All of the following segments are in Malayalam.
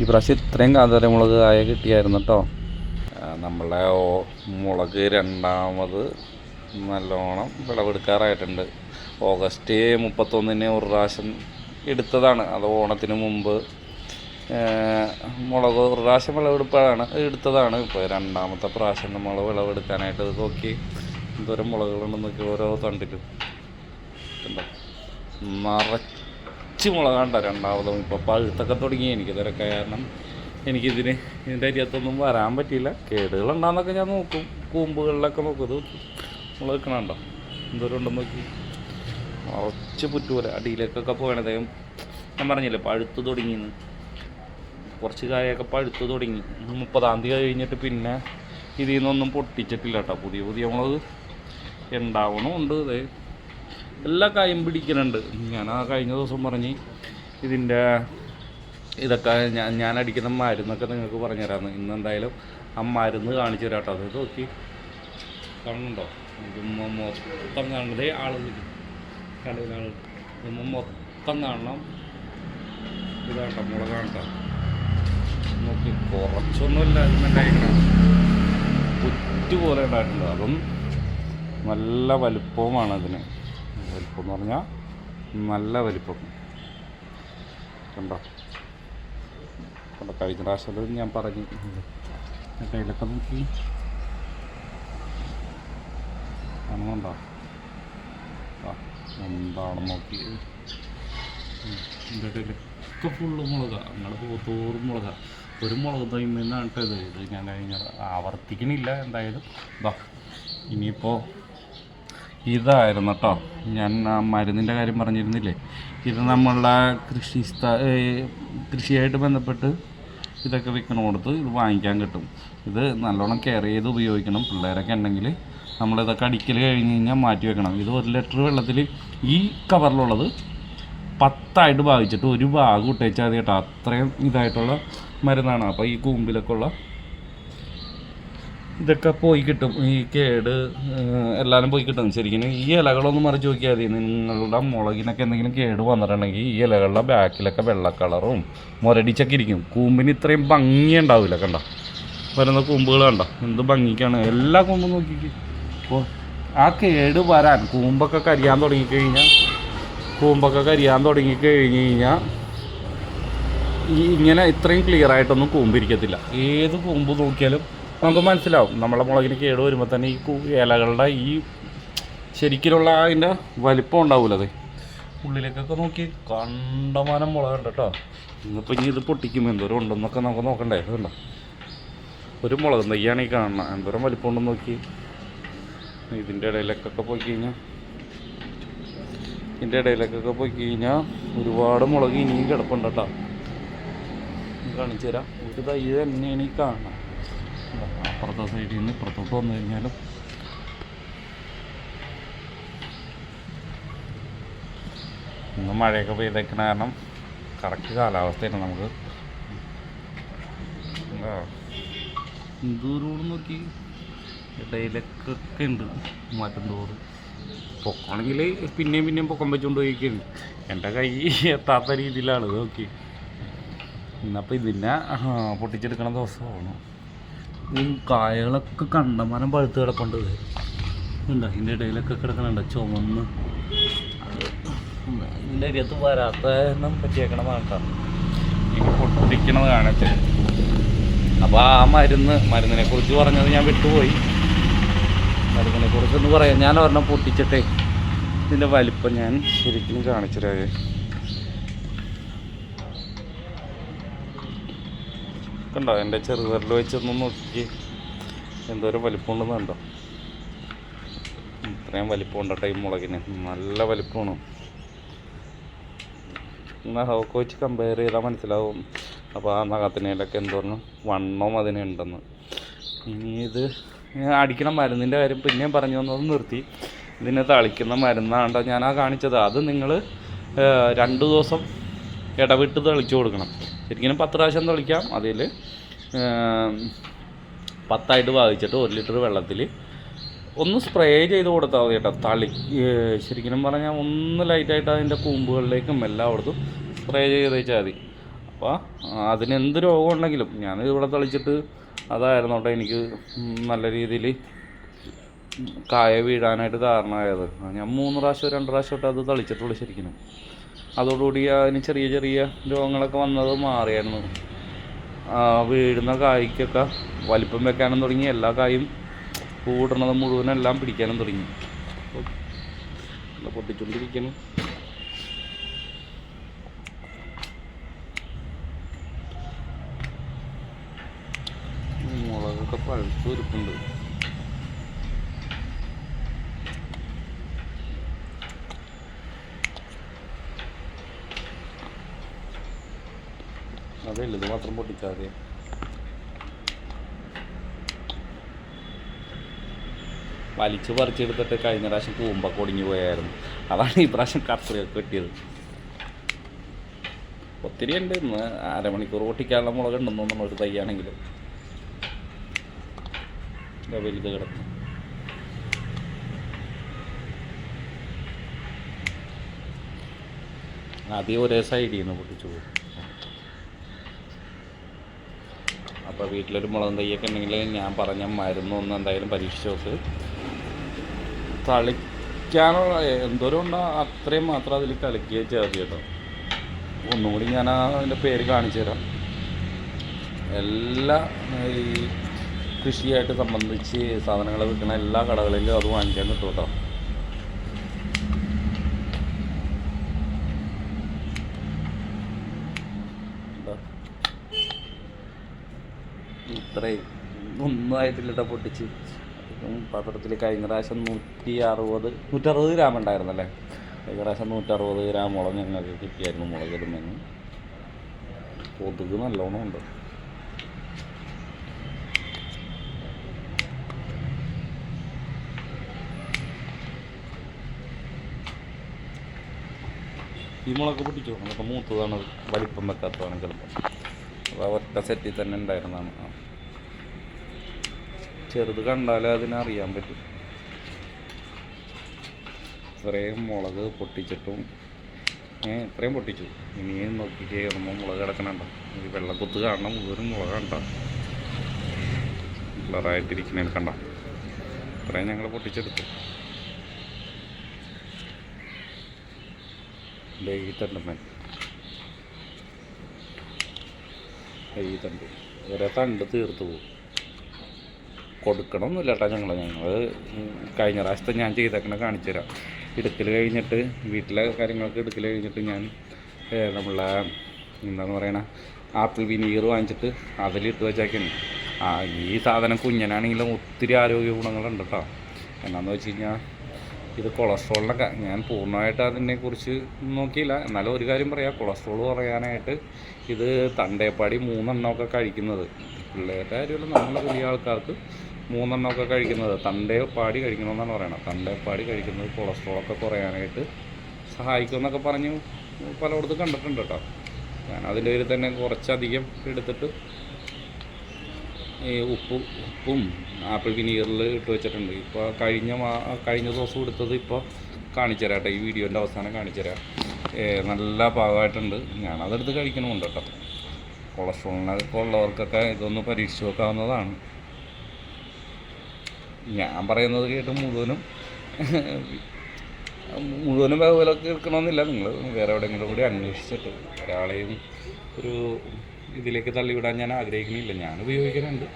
ഈ പ്രാവശ്യം ഇത്രയും കാന്താരി മുളക് ആയ കിട്ടിയായിരുന്നു കേട്ടോ നമ്മളെ മുളക് രണ്ടാമത് നല്ലോണം വിളവെടുക്കാറായിട്ടുണ്ട്. ഓഗസ്റ്റ് മുപ്പത്തൊന്നിന് ഒരു പ്രാവശ്യം എടുത്തതാണ്. അത് ഓണത്തിന് മുമ്പ് മുളക് ഒരു പ്രാവശ്യം വിളവെടുപ്പാണ് എടുത്തതാണ്. ഇപ്പോൾ രണ്ടാമത്തെ പ്രാവശ്യം നമ്മൾ വിളവെടുക്കാനായിട്ട് നോക്കി. എന്തോരം നോക്കി ഓരോ തണ്ടിലും കണ്ടോ? നിറച്ച് മുളകാണ്ട രണ്ടാമതും. ഇപ്പോൾ പഴുത്തൊക്കെ തുടങ്ങി. എനിക്ക് തിരക്ക കാരണം എനിക്കിതിന് ഇതിന്റെ അരിയത്തൊന്നും വരാൻ പറ്റിയില്ല. കേടുകളുണ്ടാകുന്നൊക്കെ ഞാൻ നോക്കും. കൂമ്പുകളിലൊക്കെ നോക്കും. ഇത് മുളക് വെക്കണുണ്ടോ? എന്തോരം ഉണ്ടെന്ന് നോക്കി. കുറച്ച് പുറ്റുപോലെ അടിയിലേക്കൊക്കെ പോകണതേയും ഞാൻ പറഞ്ഞില്ലേ പഴുത്ത് തുടങ്ങിയെന്ന് കുറച്ച് കായൊക്കെ പഴുത്ത് തുടങ്ങി. മുപ്പതാം തീയതി കഴിഞ്ഞിട്ട് പിന്നെ ഇതിൽ നിന്നൊന്നും പൊട്ടിച്ചിട്ടില്ല കേട്ടോ. പുതിയ പുതിയ മുളക് ഉണ്ടാവണമുണ്ട് ഇതേ എല്ലാ കായും പിടിക്കുന്നുണ്ട്. ഞാൻ ആ കഴിഞ്ഞ ദിവസം പറഞ്ഞ് ഇതിന്റെ ഇതൊക്കെ ഞാൻ ഞാൻ അടിക്കുന്ന മരുന്നൊക്കെ നിങ്ങൾക്ക് പറഞ്ഞു തരാമെന്ന് ഇന്ന് എന്തായാലും ആ മരുന്ന് കാണിച്ചു തരാം കേട്ടോ അത് നോക്കി. കാണുന്നുണ്ടോ? മൊത്തം കാണുന്നത് ആൾ ഇത് മൊത്തം കാണണം. ഇതാട്ടോ മുളകാണ് കേട്ടോ നോക്കി. കുറച്ചൊന്നുമില്ല ഇതിനുണ്ടായിരിക്കണം കുറ്റുപോലെ ഉണ്ടായിട്ടുണ്ട് അതും നല്ല വലുപ്പവുമാണ് അതിന്. വലിപ്പം എന്ന് പറഞ്ഞാൽ നല്ല വലിപ്പം. കണ്ടോ? കണ്ടോ? കഴിഞ്ഞ പ്രാവശ്യം ഞാൻ പറഞ്ഞു. കയ്യിലൊക്കെ നോക്കി. കാണുന്നുണ്ടോ? എന്താണ് നോക്കി. എന്റെ ഇടയിലൊക്കെ ഫുള്ള് മുളക. അങ്ങനെ പോത്തോറും മുളക. ഒരു മുളക് തൈമെന്നാണ് ഇത് ഇത് ഞാൻ കഴിഞ്ഞ ആവർത്തിക്കണില്ല എന്തായാലും. ഇതാ ഇനിയിപ്പോൾ ഇതായിരുന്നു കേട്ടോ ഞാൻ ആ മരുന്നിന്റെ കാര്യം പറഞ്ഞിരുന്നില്ലേ? ഇത് നമ്മളുടെ കൃഷി സ്ഥ കൃഷിയായിട്ട് ബന്ധപ്പെട്ട് ഇതൊക്കെ വിൽക്കണോടത്ത് ഇത് വാങ്ങിക്കാൻ കിട്ടും. ഇത് നല്ലോണം കെയർ ചെയ്ത് ഉപയോഗിക്കണം. പിള്ളേരൊക്കെ ഉണ്ടെങ്കിൽ നമ്മളിതൊക്കെ അടിക്കൽ കഴിഞ്ഞ് കഴിഞ്ഞാൽ മാറ്റി വെക്കണം. ഇത് ഒരു ലിറ്റർ വെള്ളത്തിൽ ഈ കവറിലുള്ളത് പത്തായിട്ട് ഭാവിച്ചിട്ട് ഒരു ഭാഗം ഇട്ടേച്ചാൽ മതി കേട്ടോ അത്രയും ഇതായിട്ടുള്ള മരുന്നാണ്. അപ്പോൾ ഈ കൂമ്പിലൊക്കെ ഉള്ള ഇതൊക്കെ പോയി കിട്ടും. ഈ കേട് എല്ലാവരും പോയി കിട്ടും. ശരിക്കും ഈ ഇലകളൊന്നും മറിച്ച് നോക്കിയാൽ മതി. നിങ്ങളുടെ മുളകിനൊക്കെ എന്തെങ്കിലും കേട് വന്നിട്ടുണ്ടെങ്കിൽ ഈ ഇലകളുടെ ബാക്കിലൊക്കെ വെള്ള കളറും മുരടിച്ചൊക്കെ ഇരിക്കും. കൂമ്പിന് ഇത്രയും ഭംഗി ഉണ്ടാവില്ല കണ്ട? വരുന്ന കൂമ്പുകൾ കണ്ട? എന്ത് ഭംഗിക്കാണ്. എല്ലാ കൂമ്പും നോക്കിക്ക്. അപ്പോൾ ആ കേട് വരാൻ കൂമ്പൊക്കെ കരിയാൻ തുടങ്ങിക്കഴിഞ്ഞാൽ കൂമ്പൊക്കെ കരിയാൻ തുടങ്ങിക്കഴിഞ്ഞ് കഴിഞ്ഞാൽ ഈ ഇങ്ങനെ ഇത്രയും ക്ലിയർ ആയിട്ടൊന്നും കൂമ്പിരിക്കത്തില്ല. ഏത് കൂമ്പ് നോക്കിയാലും നമുക്ക് മനസ്സിലാവും. നമ്മളെ മുളകിന് കേട് വരുമ്പോൾ തന്നെ ഈ ഇലകളുടെ ഈ ശരിക്കുള്ള അതിന്റെ വലിപ്പം ഉണ്ടാവില്ല അത്. ഉള്ളിലേക്കൊക്കെ നോക്കി കണ്ടമാനം മുളകുണ്ട് കേട്ടോ. ഇന്നിപ്പോൾ ഇനി ഇത് പൊട്ടിക്കും. എന്തോരം ഉണ്ടെന്നൊക്കെ നമുക്ക് നോക്കണ്ടേ? അതുണ്ടോ ഒരു മുളക് നെയ്യാണ് ഈ കാണണം എന്തോരം വലിപ്പം ഉണ്ടെന്ന് നോക്കി. ഇതിന്റെ ഇടയിലേക്കൊക്കെ പോയി കഴിഞ്ഞാൽ ഇതിന്റെ ഇടയിലേക്കൊക്കെ പോയി കഴിഞ്ഞാൽ ഒരുപാട് മുളക് ഇനിയും കിടപ്പുണ്ട് കേട്ടോ. കാണിച്ചു തരാം ഒരു തൈ തന്നെയാണ് ഈ കാണുന്നത് അപ്പുറത്തെ സൈഡിൽ നിന്ന് ഇപ്പുറത്തോട്ട് വന്നു കഴിഞ്ഞാലും ഇന്ന് മഴയൊക്കെ പെയ്തേക്കണ കാരണം കറക്റ്റ് കാലാവസ്ഥയാണ് നമുക്ക്. എന്താ? എന്തോരോട് നോക്കി? ഇടയിലൊക്കെ ഉണ്ട് മാറ്റം തോറും പൊക്കണമെങ്കിൽ പിന്നെയും പിന്നെയും പൊക്കം വെച്ചുകൊണ്ട് പോയിക്കുന്നു എന്റെ കൈ എത്താത്ത രീതിയിലാണ് നോക്കി. ഇന്നപ്പോൾ ഇതിനെ പൊട്ടിച്ചെടുക്കണ ദിവസമാണ്. ഈ കായകളൊക്കെ കണ്ടമാനം പഴുത്ത് കിടപ്പുണ്ട്. ഉണ്ടോ ഇതിന്റെ ഇടയിലൊക്കെ കിടക്കണുണ്ട്. ചുമന്ന്. ഇതിന്റെ അരിയത്ത് വരാത്ത പറ്റിയേക്കണം കേട്ടോ ഇനി പൊട്ടിക്കണത് കാണട്ടെ. അപ്പോൾ ആ മരുന്ന് മരുന്നിനെ കുറിച്ച് പറഞ്ഞത് ഞാൻ വിട്ടുപോയി. മരുന്നിനെ കുറിച്ചൊന്ന് പറയാം. ഞാൻ ഒരെണ്ണം പൊട്ടിച്ചിട്ടേ. ഇതിന്റെ വലിപ്പം ഞാൻ ശരിക്കും കാണിച്ചു തരാവേ കണ്ടോ എന്റെ ചെറുവിരൽ വെച്ചൊന്ന് നോക്കി. എന്തോരം വലിപ്പമുണ്ടെന്ന് കണ്ടോ? ഇത്രയും വലിപ്പമുണ്ട് കേട്ടോ ഈ മുളകിന്? നല്ല വലിപ്പമാണ്. അതൊക്കെ വെച്ച് കമ്പയർ ചെയ്താൽ മനസ്സിലാവും. അപ്പോൾ ആ നഖത്തിനേലൊക്കെ എന്തോരം വണ്ണവും അതിനുണ്ടെന്ന് ഇനി ഇത് അടിക്കണ മരുന്നിന്റെ കാര്യം പിന്നെയും പറഞ്ഞു തന്നത് നിർത്തി. ഇതിനെ തളിക്കുന്ന മരുന്നാണ്ടോ ഞാൻ ആ കാണിച്ചത്. അത് നിങ്ങൾ രണ്ട് ദിവസം ഇടവിട്ട് തെളിച്ചു കൊടുക്കണം. ശരിക്കും പത്ത് പ്രാവശ്യം തെളിക്കാം. അതിൽ പത്തായിട്ട് വാങ്ങിച്ചിട്ട് ഒരു ലിറ്റർ വെള്ളത്തിൽ ഒന്ന് സ്പ്രേ ചെയ്ത് കൊടുത്താൽ മതി കേട്ടോ. തളി ശരിക്കും പറഞ്ഞാൽ ഒന്ന് ലൈറ്റായിട്ട് അതിന്റെ കൂമ്പുകളിലേക്കും എല്ലായിടത്തും സ്പ്രേ ചെയ്ത് വെച്ചാൽ മതി. അപ്പോൾ അതിനെന്ത് രോഗം ഉണ്ടെങ്കിലും ഞാൻ ഇവിടെ തളിച്ചിട്ട് അതായിരുന്നു കേട്ടോ എനിക്ക് നല്ല രീതിയിൽ കായ വീഴാനായിട്ട് കാരണമായത്. ഞാൻ മൂന്ന് പ്രാവശ്യം രണ്ട് പ്രാവശ്യം തൊട്ട് അത് തളിച്ചിട്ടുള്ളൂ ശരിക്കും അതോടുകൂടി അതിന് ചെറിയ ചെറിയ രോഗങ്ങളൊക്കെ വന്നത് മാറിയായിരുന്നു. വീഴുന്ന കായ്ക്കൊക്കെ വലിപ്പം വെക്കാനും തുടങ്ങി. എല്ലാ കായും പൂടുന്നത് മുഴുവനെല്ലാം പിടിക്കാനും തുടങ്ങി. പൊട്ടിച്ചുകൊണ്ടിരിക്കണം മുളകൊക്കെ പഴുത്ത് ഇരിപ്പുണ്ട് അതേ ഇത് മാത്രം പൊട്ടിക്കാതെ വലിച്ചു പറിച്ചെടുത്തിട്ട് കഴിഞ്ഞ പ്രാവശ്യം കൂമ്പൊക്കെ ഒടിഞ്ഞു പോയായിരുന്നു. അതാണ് ഈ പ്രാവശ്യം കത്രിയൊക്കെ കിട്ടിയത്. ഒത്തിരി ഉണ്ട് ഇന്ന്. അരമണിക്കൂർ പൊട്ടിക്കാനുള്ള മുളക് ഉണ്ടെന്ന് ഒരു തയ്യാണെങ്കിലും. ഇതാ വലുത് കിടക്കും ആദ്യം ഒരേ സൈഡിൽ നിന്ന് പൊട്ടിച്ചു പോകും അപ്പോൾ വീട്ടിലൊരു മുളകും തയ്യൊക്കെ ഉണ്ടെങ്കിൽ ഞാൻ പറഞ്ഞ മരുന്നൊന്നും എന്തായാലും പരീക്ഷിച്ച് നോക്ക്. തളിക്കാനുള്ള എന്തോരം ഉണ്ടോ അത്രയും മാത്രം അതിൽ കളിക്കുകയും ചെയ്താൽ കേട്ടോ. ഒന്നും കൂടി ഞാൻ അതിന്റെ പേര് കാണിച്ചു തരാം. എല്ലാ ഈ കൃഷിയായിട്ട് സംബന്ധിച്ച് സാധനങ്ങൾ വിൽക്കുന്ന എല്ലാ കടകളിലും അത് വാങ്ങിക്കാൻ കിട്ടും കേട്ടോ എന്താ ഇത്രയും ഒന്നും ആയിട്ടില്ല കേട്ടോ പൊട്ടിച്ച് പത്രത്തിൽ കഴിഞ്ഞ പ്രാവശ്യം നൂറ്റി അറുപത് നൂറ്ററുപത് ഗ്രാം ഉണ്ടായിരുന്നല്ലേ? കഴിഞ്ഞ പ്രാവശ്യം നൂറ്ററുപത് ഗ്രാം മുളക് ഞങ്ങൾക്ക് കിട്ടിയായിരുന്നു മുളക് ഇടുമെന്ന് കൊതുക് നല്ലോണം ഉണ്ട്. ഈ മുളക് പൊട്ടിച്ചു നമുക്ക് മൂത്തതാണ് വലിപ്പം വെക്കാത്തതാണ് ചിലപ്പോൾ അപ്പോൾ ഒറ്റ സെറ്റിൽ തന്നെ ഉണ്ടായിരുന്നതാണ്. ആ. ചെറുത് കണ്ടാലേ അതിനറിയാൻ പറ്റും. ഇത്രയും മുളക് പൊട്ടിച്ചിട്ടും ഏ ഇത്രയും പൊട്ടിച്ചു. ഇനിയും നോക്കി കയറുമ്പോൾ മുളക് കിടക്കണണ്ട? ഈ വെള്ളക്കൊത്ത് കാണണം മുഴുവനും മുളക് കണ്ട? കളറായിട്ടിരിക്കണേ കണ്ട? ഇത്രയും ഞങ്ങൾ പൊട്ടിച്ചെടുത്തു. ദേ ഈ തണ്ടമ്മൻ ഈ തണ്ട്. ഒരേ തണ്ട് തീർത്തു പോകും കൊടുക്കണമൊന്നുമില്ല കേട്ടോ ഞങ്ങൾ ഞങ്ങൾ കഴിഞ്ഞ പ്രാവശ്യത്തെ ഞാൻ ചെയ്തേക്കണ കാണിച്ചു തരാം എടുക്കൽ കഴിഞ്ഞിട്ട് വീട്ടിലെ കാര്യങ്ങളൊക്കെ എടുക്കൽ കഴിഞ്ഞിട്ട് ഞാൻ നമ്മളെ എന്താണെന്ന് പറയണ ആപ്പിൾ വിനീഗർ വാങ്ങിച്ചിട്ട് അതിലിട്ട് വെച്ചേക്കുന്നു ആ ഈ സാധനം കുഞ്ഞനാണെങ്കിലും ഒത്തിരി ആരോഗ്യ ഗുണങ്ങളുണ്ട് കേട്ടോ എന്നാന്ന് വെച്ച് കഴിഞ്ഞാൽ ഇത് കൊളസ്ട്രോളിനൊക്കെ ഞാൻ പൂർണമായിട്ട് അതിനെക്കുറിച്ച് നോക്കിയില്ല. എന്നാലും ഒരു കാര്യം പറയാം കൊളസ്ട്രോൾ കുറയാനായിട്ട് ഇത് തണ്ടേപ്പാടി മൂന്നെണ്ണമൊക്കെ കഴിക്കുന്നത്. പിള്ളേരുടെ കാര്യമല്ല നമ്മളെ വലിയ ആൾക്കാർക്ക് മൂന്നെണ്ണമൊക്കെ കഴിക്കുന്നത്. തണ്ടേപ്പാടി കഴിക്കണമെന്നാണ് തണ്ടേ പാടി കഴിക്കുന്നത് കൊളസ്ട്രോൾ ഒക്കെ കുറയാനായിട്ട് സഹായിക്കുമെന്നൊക്കെ പറഞ്ഞ് പലയിടത്തും കണ്ടിട്ടുണ്ട് കേട്ടോ. ഞാൻ അതിന്റെ പേരിൽ തന്നെ കുറച്ചധികം എടുത്തിട്ട് ഈ ഉപ്പ് ഉപ്പും ആപ്പിൾ വിനീഗറിൽ ഇട്ട് വെച്ചിട്ടുണ്ട്. ഇപ്പോൾ കഴിഞ്ഞ മാ കഴിഞ്ഞ ദിവസം എടുത്തത് ഇപ്പോൾ കാണിച്ചു തരാം കേട്ടോ. ഈ വീഡിയോന്റെ അവസാനം കാണിച്ചു തരാം. നല്ല പാകമായിട്ടുണ്ട്. ഞാനതെടുത്ത് കഴിക്കണമുണ്ട് കേട്ടോ. കൊളസ്ട്രോളിനൊക്കെ ഉള്ളവർക്കൊക്കെ ഇതൊന്ന് പരീക്ഷിച്ച് നോക്കാവുന്നതാണ്. ഞാൻ പറയുന്നത് കേട്ട് മുഴുവനും മുഴുവനും വേവലൊക്കെ എടുക്കണമെന്നില്ല. നിങ്ങൾ വേറെ എവിടെയെങ്കിലും കൂടി അന്വേഷിച്ചിട്ട് ഒരാളെയും ഒരു ഇതിലേക്ക് തള്ളിവിടാൻ ഞാൻ ആഗ്രഹിക്കുന്നില്ല. ഞാൻ ഉപയോഗിക്കുന്നുണ്ട്.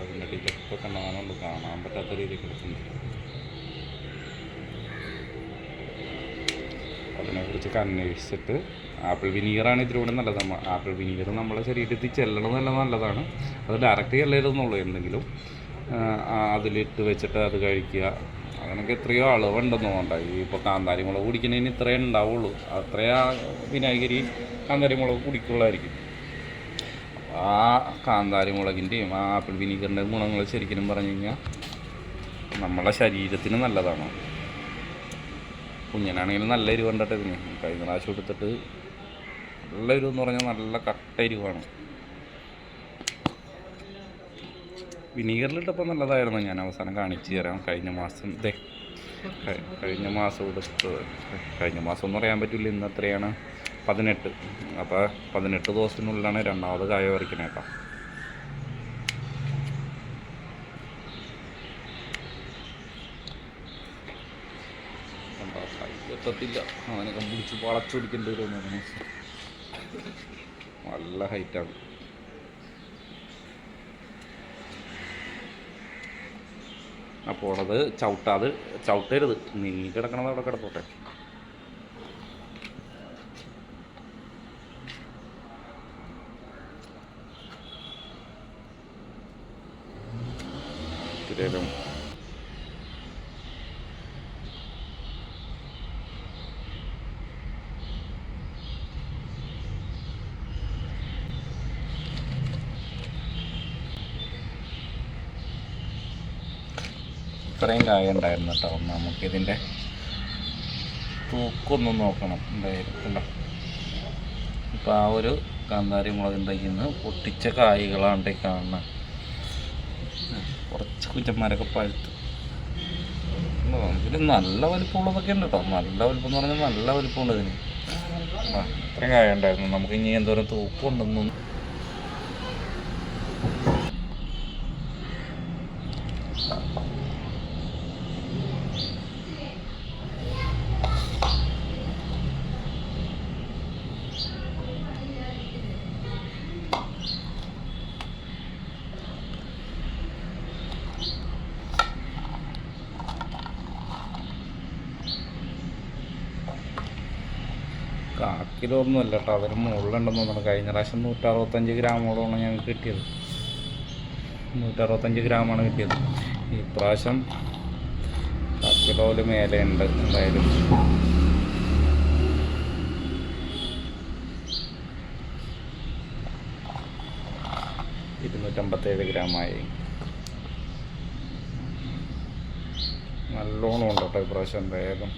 അതിന്റെ ടിക്കറ്റ് ഇപ്പോൾ കാണാനുള്ളൂ കാണാൻ പറ്റാത്ത രീതിയിൽ കിടക്കുന്നുണ്ട് അതിനെക്കുറിച്ചൊക്കെ അന്വേഷിച്ചിട്ട് ആപ്പിൾ വിനീഗറാണ് ഇതിലൂടെ നല്ലത്. ആപ്പിൾ വിനീഗർ നമ്മളെ ശരീരത്തിൽ ചെല്ലണമെന്നല്ല നല്ലതാണ്. അത് ഡയറക്റ്റ് ചെല്ലരുതെന്നുള്ളൂ. എന്തെങ്കിലും അതിലിട്ട് വെച്ചിട്ട് അത് കഴിക്കുക. അങ്ങനെയൊക്കെ എത്രയോ അളവുണ്ടെന്ന് തോന്നണ്ട ഈ ഇപ്പോൾ കാന്താരി മുളക് കുടിക്കുന്നതിന് ഇത്രയേ ഉണ്ടാവുള്ളൂ. അത്രയാ വിനാഗിരി കാന്താരി മുളക് കുടിക്കുള്ളായിരിക്കും. ആ കാന്താരി മുളകിന്റെയും ആ ആപ്പിൾ വിനീഗറിന്റെ ഗുണങ്ങൾ ശരിക്കും പറഞ്ഞു കഴിഞ്ഞാൽ നമ്മളെ ശരീരത്തിന് നല്ലതാണ്. കുഞ്ഞനാണെങ്കിലും നല്ല എരിവ് കണ്ടിട്ട് കഴിഞ്ഞ പ്രാവശ്യം എടുത്തിട്ട് നല്ല എരിവെന്ന് പറഞ്ഞാൽ നല്ല കട്ട എരിവാണ്. വിനീഗറിലിട്ടപ്പോൾ നല്ലതായിരുന്നു. ഞാൻ അവസാനം കാണിച്ചു തരാം. കഴിഞ്ഞ മാസം ദേ കഴിഞ്ഞ മാസം എടുത്ത് കഴിഞ്ഞ മാസം ഒന്നും പറയാൻ പറ്റില്ല. ഇന്ന് എത്രയാണ്? പതിനെട്ട്. അപ്പോൾ പതിനെട്ട് ദിവസത്തിനുള്ളിലാണ് രണ്ടാമത് കായ പറിക്കണേ കേട്ടോ എത്തത്തില്ല. അവനൊക്കെ പിടിച്ച് വളച്ചൊടിക്കേണ്ടി വരും. നല്ല ഹൈറ്റാണ്. അപ്പോൾ അത് ചവിട്ടാതെ ചവിട്ടരുത്. നീ കിടക്കണത് അവിടെ കിടത്തോട്ടെ ഇത്രയും കായ ഉണ്ടായിരുന്നു കേട്ടോ. നമുക്കിതിന്റെ തൂക്കൊന്ന് നോക്കണം എന്തായാലും ഇപ്പോൾ ആ ഒരു കാന്താരി മുളകിന്റെ നിന്ന് പൊട്ടിച്ച കായ്കളാണ് കാണുന്നത് കുറച്ച് കുറ്റന്മാരൊക്കെ പഴുത്ത്. ഇതിന് നല്ല വലിപ്പമുള്ളതൊക്കെ ഉണ്ട് കേട്ടോ. നല്ല വലിപ്പം എന്ന് പറഞ്ഞാൽ നല്ല വലിപ്പമുണ്ട് ഇതിന്. ഇത്രയും കായ ഉണ്ടായിരുന്നു. നമുക്ക് ഇനി എന്തോരം തൂക്കമുണ്ടെന്നും കാക്കിലോ ഒന്നും അല്ല കേട്ടോ അതിന് മുകളിലുണ്ടെന്ന് തോന്നുന്നു. കഴിഞ്ഞ പ്രാവശ്യം നൂറ്ററുപത്തഞ്ച് ഗ്രാമോളമാണ് ഞങ്ങൾക്ക് കിട്ടിയത്. നൂറ്ററുപത്തഞ്ച് ഗ്രാമാണ് കിട്ടിയത്. ഇപ്രാവശ്യം കാക്കിലോൽ മേലെ ഉണ്ട് എന്തായാലും. ഇരുന്നൂറ്റമ്പത്തേഴ് ഗ്രാമായി. നല്ലോണം ഉണ്ട് കേട്ടോ ഇപ്രാവശ്യം എന്തായാലും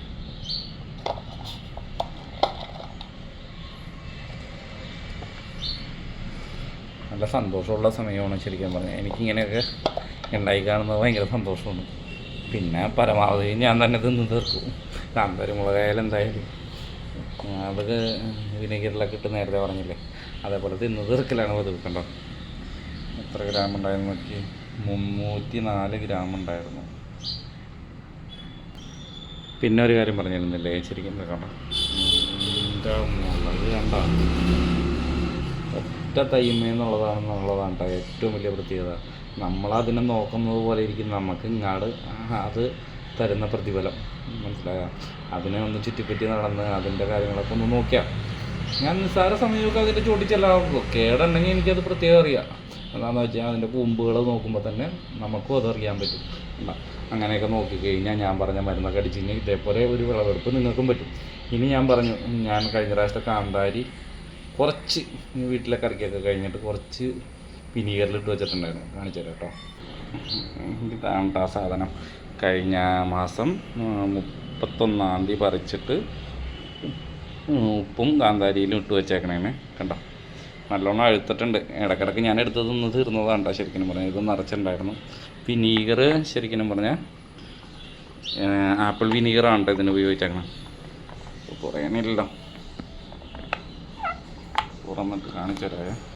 നല്ല സന്തോഷമുള്ള സമയമാണ് ശരിക്കും പറഞ്ഞാൽ എനിക്കിങ്ങനെയൊക്കെ ഉണ്ടായി കാണുന്നത് ഭയങ്കര സന്തോഷമാണ്. പിന്നെ പരമാവധി ഞാൻ തന്നെ തിന്ന് തീർക്കും. കാന്താരി മുളകായാലും എന്തായാലും അതൊക്കെ വിനീഗറിലൊക്കെ ഇട്ട് നേരത്തെ പറഞ്ഞില്ലേ? അതേപോലെ തിന്ന് തീർക്കലാണ് പതിവ് കണ്ടോ? എത്ര ഗ്രാം ഉണ്ടായിരുന്നു നോക്കി മുന്നൂറ്റി നാല് ഗ്രാം ഉണ്ടായിരുന്നു. പിന്നെ ഒരു കാര്യം പറഞ്ഞിരുന്നില്ലേ? ശരിക്കും കണ്ടോ? മുളക് കണ്ടോ? ഒറ്റ എന്നുള്ളതാണ് കേട്ടോ ഏറ്റവും വലിയ പ്രത്യേകത. നമ്മളതിനെ നോക്കുന്നത് പോലെ ഇരിക്കും. നമുക്ക് ഇങ്ങാട് അത് തരുന്ന പ്രതിഫലം. മനസ്സിലായോ? അതിനെ ഒന്ന് ചുറ്റിപ്പറ്റി നടന്ന് അതിന്റെ കാര്യങ്ങളൊക്കെ ഒന്ന് നോക്കിയാൽ ഞാൻ നിസ്സാര സമയമൊക്കെ അതിന്റെ ചോദിച്ചല്ലാവുള്ളൂ കേടുണ്ടെങ്കിൽ എനിക്കത് പ്രത്യേകം അറിയാം. എന്താണെന്ന് വെച്ചാൽ അതിന്റെ കൂമ്പുകൾ നോക്കുമ്പോൾ തന്നെ നമുക്കും അതറിയാൻ പറ്റും? അങ്ങനെയൊക്കെ നോക്കിക്കഴിഞ്ഞാൽ ഞാൻ പറഞ്ഞ മരുന്നൊക്കെ അടിച്ച് കഴിഞ്ഞാൽ ഇതേപോലെ ഒരു വിളവെടുപ്പ് നിങ്ങൾക്കും പറ്റും. ഇനി ഞാൻ പറഞ്ഞു ഞാൻ കഴിഞ്ഞ പ്രാവശ്യത്തെ കാന്താരി കുറച്ച് വീട്ടിലെ കറിക്കൊക്കെ കഴിഞ്ഞിട്ട് കുറച്ച് വിനീഗറിലിട്ട് വെച്ചിട്ടുണ്ടായിരുന്നു. കാണിച്ചു തരാം കേട്ടോ. ഇതാണ് ആ സാധനം. കഴിഞ്ഞ മാസം മുപ്പത്തൊന്നാം തീയതി പറിച്ചിട്ട് ഉപ്പും കാന്താരിയിലും ഇട്ട് വെച്ചേക്കണേന് കണ്ടോ? നല്ലോണം അഴുത്തിട്ടുണ്ട്. ഇടക്കിടക്ക് ഞാൻ എടുത്തത് ഒന്ന് തീർന്നതാണ് കേട്ടോ ശരിക്കും പറഞ്ഞാൽ. ഇത് നിറച്ചിട്ടുണ്ടായിരുന്നു. വിനീഗർ ശരിക്കും പറഞ്ഞാൽ ആപ്പിൾ വിനീഗറാണ് കേട്ടോ ഇതിന് ഉപയോഗിച്ചേക്കണം. पूरा मैं दिखाने चला है